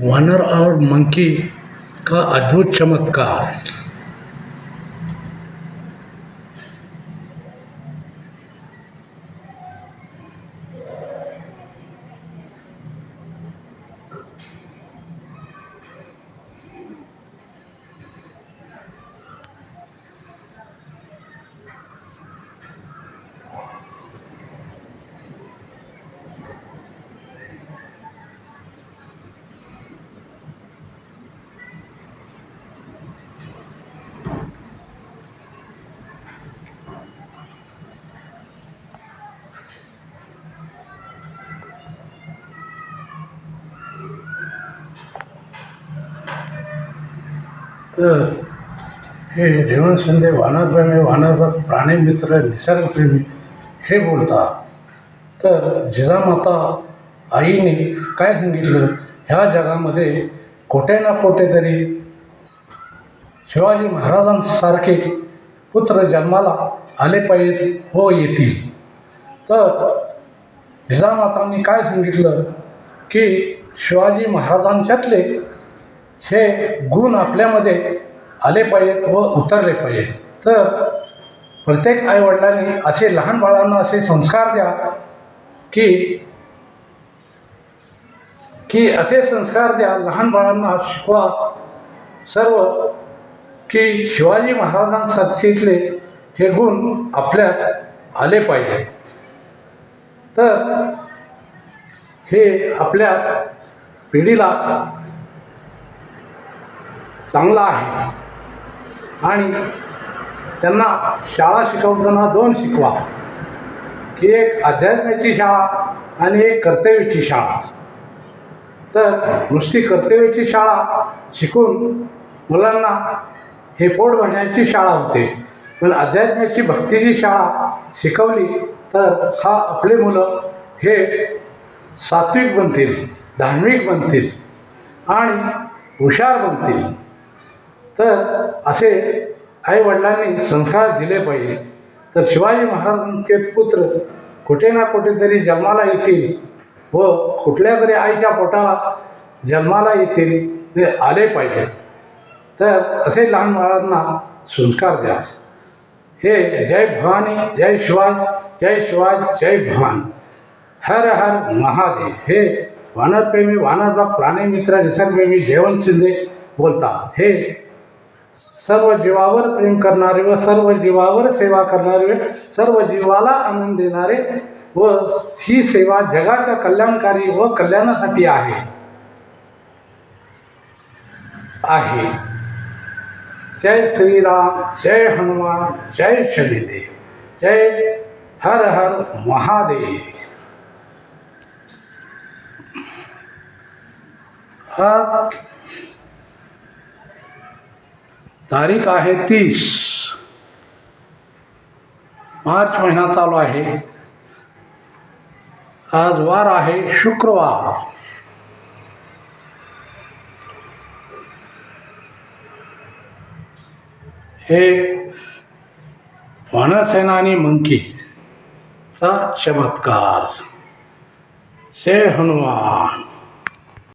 वानर और मंकी का अद्भुत चमत्कार तर हे रेवण शिंदे वानरप्रेमी वानरभक्त प्राणीमित्र निसर्गप्रेमी हे बोलतात. तर जिजामाता आईने काय सांगितलं? ह्या जगामध्ये कोठे ना कोठे तरी शिवाजी महाराजांसारखे पुत्र जन्माला आले पाहिजेत हो येतील. तर जिजामातांनी काय सांगितलं? की शिवाजी महाराजांच्यातले हे गुण आपल्यामध्ये आले पाहिजेत व उतरले पाहिजेत. तर प्रत्येक आईवडिलांनी असे लहान बाळांना असे संस्कार द्या की की असे संस्कार द्या लहान बाळांना शिकवा. सर्व की शिवाजी महाराजांसारखेतले हे गुण आपल्यात आले पाहिजेत. तर हे आपल्या पिढीला चांगला आहे. आणि त्यांना शाळा शिकवताना दोन शिकवा. की एक अध्यात्माची शाळा आणि एक कर्तव्याची शाळा. तर नुसती कर्तव्याची शाळा शिकून मुलांना हे पोट भरण्याची शाळा होते. पण अध्यात्माची भक्तीची शाळा शिकवली तर हा आपले मुलं हे सात्विक बनतील धार्मिक बनतील आणि हुशार बनतील. तर असे आईवडिलांनी संस्कार दिले पाहिजे. तर शिवाजी महाराजांचे पुत्र कुठे ना कुठेतरी जन्माला येतील व कुठल्या तरी आईच्या पोटाला जन्माला येतील ते आले पाहिजे. तर असे लहान बाळांना संस्कार द्या. हे जय भवानी जय शिवाज जय शिवाज जय भवान. हर हर महादेव. हे वानरप्रेमी वानरबाग प्राणीमित्र निसर्गप्रेमी जयवंत शिंदे बोलतात. हे सर्व जीवावर प्रेम करणारे व सर्व जीवावर सेवा करणारे व सर्व जीवाला आनंद देणारे व ही सेवा जगाच्या कल्याणकारी व कल्याणासाठी आहे. आहे. जय श्रीराम जय हनुमान जय शनिदेव जय हर हर महादेव. हा तारीख आहे तीस. मार्च महिना चालू आहे. आज वार आहे शुक्रवार. हे वनसेनानी आणि मंकीचा चमत्कार. से हनुमान.